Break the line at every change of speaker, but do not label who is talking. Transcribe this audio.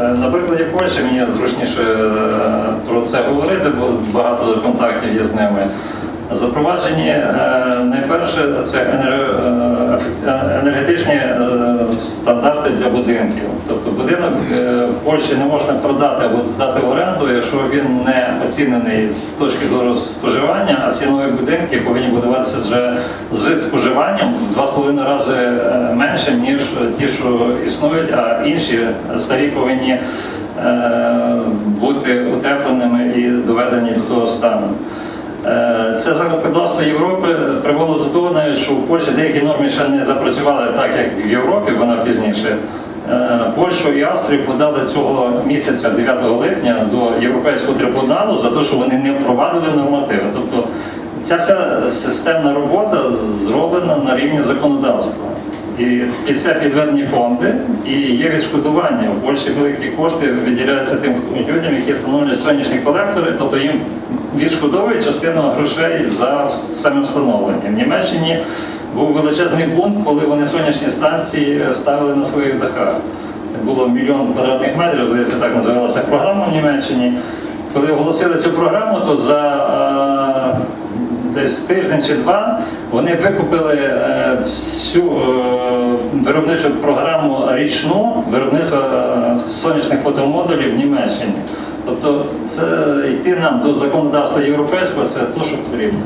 Е, На прикладі Польщі мені зручніше е, про це говорити, бо багато контактів є з ними. Запроваджені е, найперше це енергетичні стандарти для будинків. Тобто будинок е, в Польщі не можна продати або здати в оренду, якщо він не оцінений з точки зору споживання, а ці нові будинки повинні будуватися вже з споживанням в два з половиною рази е, менше, ніж ті, що існують, а інші старі повинні е, бути утепленими і доведені до того стану. Е, Це законодавство Європи привело до того, навіть, що в Польщі деякі норми ще не запрацювали так, як в Європі, вона пізніше. Е, Польщу і Австрію подали цього місяця, 9 липня, до Європейського трибуналу за те, що вони не впровадили нормативи. Тобто ця вся системна робота зроблена на рівні законодавства. І під це підведені фонди і є відшкодування. У Польщі великі кошти виділяються тим людям, які встановлюють сонячні колектори, тобто їм відшкодовують частину грошей за саме встановлення. В Німеччині був величезний пункт, коли вони сонячні станції ставили на своїх дахах. Було мільйон квадратних метрів, здається, так називалася програма в Німеччині. Коли оголосили цю програму, то за е, десь тиждень чи два вони викупили е, всю е, виробничу програму річну виробництва е, сонячних фотомодулів в Німеччині. Тобто це йти нам до законодавства європейського це те, що потрібно.